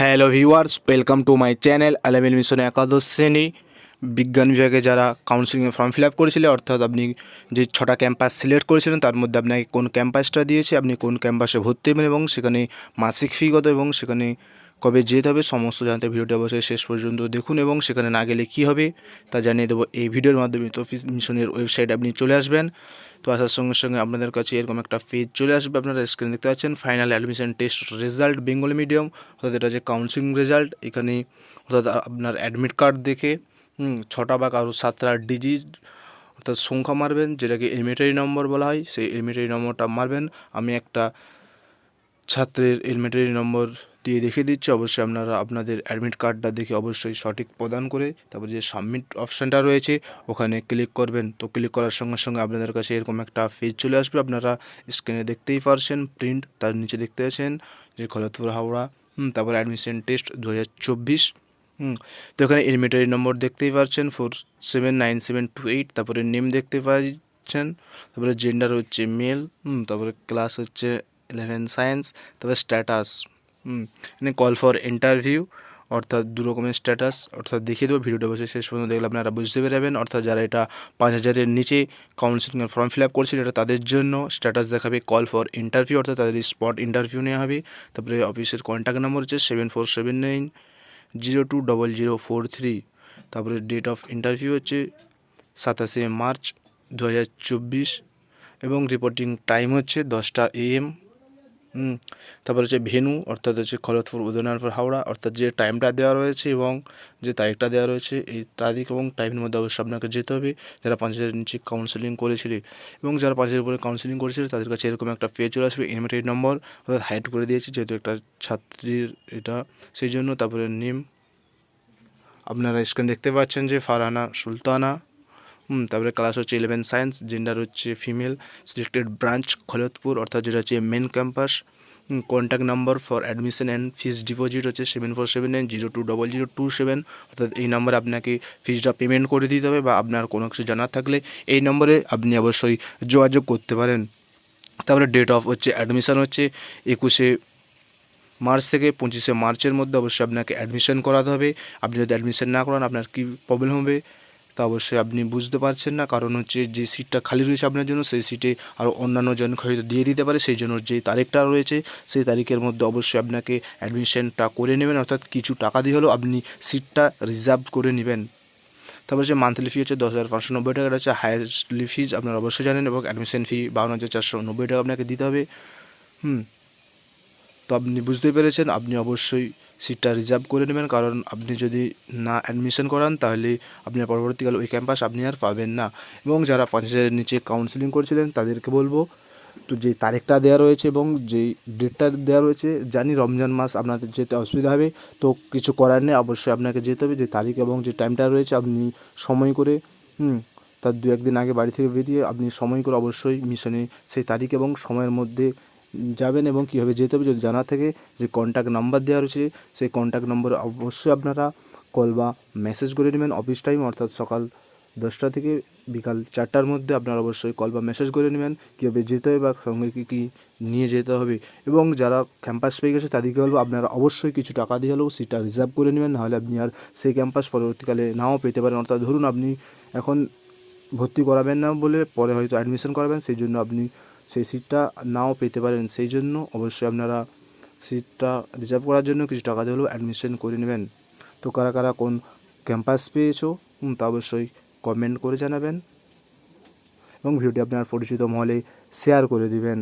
Hello viewers welcome to my channel আলেমেল মিশনে একাদশ শ্রেণি বিজ্ঞান বিভাগে যারা কাউন্সিলিংয়ে ফর্ম ফিল আপ করেছিলেন অর্থাৎ আপনি যে ছটা ক্যাম্পাস সিলেক্ট করেছিলেন, তার মধ্যে আপনাকে কোন ক্যাম্পাসটা দিয়েছে, আপনি কোন ক্যাম্পাসে ভর্তি হবেন এবং সেখানে মাসিক ফি কত এবং সেখানে কবে যেতে হবে, সমস্ত জানতে ভিডিওটা অবশ্যই শেষ পর্যন্ত দেখুন এবং সেখানে না গেলে কী হবে তা জানিয়ে দেবো এই ভিডিওর মাধ্যমে। তো মিশনের ওয়েবসাইট আপনি চলে আসবেন। তো আসার সঙ্গে সঙ্গে আপনাদের কাছে এরকম একটা পেজ চলে আসবে, আপনারা স্ক্রিনে দেখতে পাচ্ছেন। Final admission test result Bengali medium অর্থাৎ এটা যে কাউন্সিলিং রেজাল্ট এখানে অর্থাৎ আপনার অ্যাডমিট কার্ড দেখে ছটা বা কারও সাতটা ডিজিট অর্থাৎ সংখ্যা মারবেন, যেটাকে এলিমেটারি নম্বর বলা হয়, সেই এলিমেটারি নম্বরটা মারবেন। আমি একটা ছাত্রের এলিমেটারি নম্বর দিয়ে দেখিয়ে দিচ্ছি। অবশ্যই আপনারা আপনাদের অ্যাডমিট কার্ডটা দেখে অবশ্যই সঠিক প্রদান করে তারপর যে সাবমিট অপশানটা রয়েছে, ওখানে ক্লিক করবেন। তো ক্লিক করার সঙ্গে সঙ্গে আপনাদের কাছে এরকম একটা পেজ চলে আসবে। আপনারা স্ক্রিনে দেখতেই পারছেন প্রিন্ট তার নিচে দেখতে পাচ্ছেন যে খলতপুর হাওড়া তারপর অ্যাডমিশন টেস্ট দু হাজার চব্বিশ তো এখানে এলিমেটারি নম্বর দেখতেই পাচ্ছেন four seven nine seven two eight তারপরে নেম দেখতে পাচ্ছেন, তারপরে জেন্ডার হচ্ছে মেল হুম, তারপরে ক্লাস হচ্ছে ইলেভেন সায়েন্স তারপরে স্ট্যাটাস এখানে কল ফর ইন্টারভিউ অর্থাৎ দু রকমের স্ট্যাটাস অর্থাৎ দেখিয়ে দেবো ভিডিওটা বসে শেষ পর্যন্ত দেখলে আপনারা বুঝতে পেরেবেন অর্থাৎ যারা এটা পাঁচ হাজারের নিচে কাউন্সিলিংয়ের ফর্ম ফিল আপ করছিল এটা তাদের জন্য স্ট্যাটাস দেখাবে কল ফর ইন্টারভিউ অর্থাৎ তাদের স্পট ইন্টারভিউ নেওয়া হবে। তারপরে অফিসের কন্ট্যাক্ট নম্বর হচ্ছে seven four seven nine zero two double zero four three তারপরে ডেট অফ ইন্টারভিউ হচ্ছে সাতাশে মার্চ দু হাজার চব্বিশ। এবং রিপোর্টিং টাইম হচ্ছে দশটা এএম হুম, তারপর হচ্ছে ভেনু, অর্থাৎ হচ্ছে খলতপুর উদয়নারপুর হাওড়া, অর্থাৎ যে টাইমটা দেওয়া রয়েছে এবং যে তারিখটা দেওয়া রয়েছে, এই তারিখ এবং টাইমের মধ্যে অবশ্যই আপনাকে যেতে হবে। যারা পাঁচ নিচে কাউন্সেলিং করেছিলে এবং যারা পাঁচ হাজার উপরে কাউন্সেলিং করেছিল, তাদের কাছে এরকম একটা পেজ চলে আসবে ইনভিটেড নম্বর অর্থাৎ হাইড করে দিয়েছে, যেহেতু একটা ছাত্রীর এটা, সেই জন্য তারপরে নেম আপনারা স্ক্রিন দেখতে পাচ্ছেন যে ফারহানা সুলতানা তারপরে ক্লাস হচ্ছে ইলেভেন সায়েন্স জেন্ডার হচ্ছে ফিমেল সিলেক্টেড ব্রাঞ্চ খলতপুর, অর্থাৎ যেটা হচ্ছে main campus contact number for admission and fees deposit হচ্ছে seven four seven nine zero two double zero two seven অর্থাৎ এই নাম্বারে আপনাকে ফিসটা পেমেন্ট করে দিতে হবে বা আপনার কোনো কিছু জানার থাকলে এই নম্বরে আপনি অবশ্যই যোগাযোগ করতে পারেন। তারপরে ডেট অফ হচ্ছে অ্যাডমিশন হচ্ছে একুশে মার্চ থেকে পঁচিশে মার্চের মধ্যে অবশ্যই আপনাকে অ্যাডমিশন করাতে হবে। আপনি যদি অ্যাডমিশন না করান, আপনার কী প্রবলেম হবে? তা অবশ্যই আপনি বুঝতে পারছেন না। কারণ হচ্ছে যে সিটটা খালি রয়েছে আপনার জন্য, সেই সিটে আরও অন্যান্য জনকে হয়তো দিয়ে দিতে পারে। সেই জন্য যে তারিখটা রয়েছে, সেই তারিখের মধ্যে অবশ্যই আপনাকে অ্যাডমিশনটা করে নেবেন। অর্থাৎ কিছু টাকা দিয়ে হলেও আপনি সিটটা রিজার্ভ করে নেবেন। তারপর হচ্ছে মান্থলি ফি হচ্ছে দশ হাজার পাঁচশো নব্বই টাকা। হচ্ছে হায়ারলি ফিজ আপনারা অবশ্যই জানেন। এবং অ্যাডমিশন ফি বাউন্ন হাজার চারশো নব্বই টাকা আপনাকে দিতে হবে। হুম। তো আপনি বুঝতেই পেরেছেন। আপনি অবশ্যই সিটটা রিজার্ভ করে নেবেন। কারণ আপনি যদি না অ্যাডমিশন করান, তাহলে আপনার পরবর্তীকালে ওই ক্যাম্পাস আপনি আর পাবেন না। এবং যারা পাঁচ হাজারের নিচে কাউন্সিলিং করছিলেন, তাদেরকে বলব, তো যে তারিখটা দেওয়া রয়েছে এবং যেই ডেটটা দেওয়া রয়েছে, জানি রমজান মাস আপনাদের যেতে অসুবিধা হবে, তো কিছু করার নেই। অবশ্যই আপনাকে যেতে হবে। যে তারিখ এবং যে টাইমটা রয়েছে, আপনি সময় করে, হুম, তার দু একদিন আগে বাড়ি থেকে বেরিয়ে আপনি সময় করে অবশ্যই মিশনে সেই তারিখ এবং সময়ের মধ্যে যাবেন এবং কীভাবে যেতে হবে যদি জানা থাকে যে কন্ট্যাক্ট নাম্বার দেওয়া রয়েছে, সেই কন্ট্যাক্ট নম্বরে অবশ্যই আপনারা কল বা মেসেজ করে নেবেন অফিস টাইম অর্থাৎ সকাল দশটা থেকে বিকাল চারটার মধ্যে আপনারা অবশ্যই কল বা মেসেজ করে নেবেন, কীভাবে যেতে হবে বা সঙ্গে কী কী নিয়ে যেতে হবে। এবং যারা ক্যাম্পাস পেয়ে গেছে তাদেরকে বলব আপনারা অবশ্যই কিছু টাকা দিয়ে হলেও সিটটা রিজার্ভ করে নেবেন, নাহলে আপনি আর সেই ক্যাম্পাস পরবর্তীকালে নাও পেতে পারেন। অর্থাৎ ধরুন আপনি এখন ভর্তি করাবেন না বলে পরে হয়তো অ্যাডমিশন করাবেন, সেই জন্য আপনি সেই সিটটা নাও পেতে পারেন। সেই জন্য অবশ্যই আপনারা সিটটা রিজার্ভ করার জন্য কিছু টাকা দিয়ে হলেও অ্যাডমিশন করে নেবেন। তো কারা কারা কোন ক্যাম্পাস পেয়েছ তা অবশ্যই কমেন্ট করে জানাবেন। এবং ভিডিওটি আপনার পরিচিত মহলে শেয়ার করে দিবেন।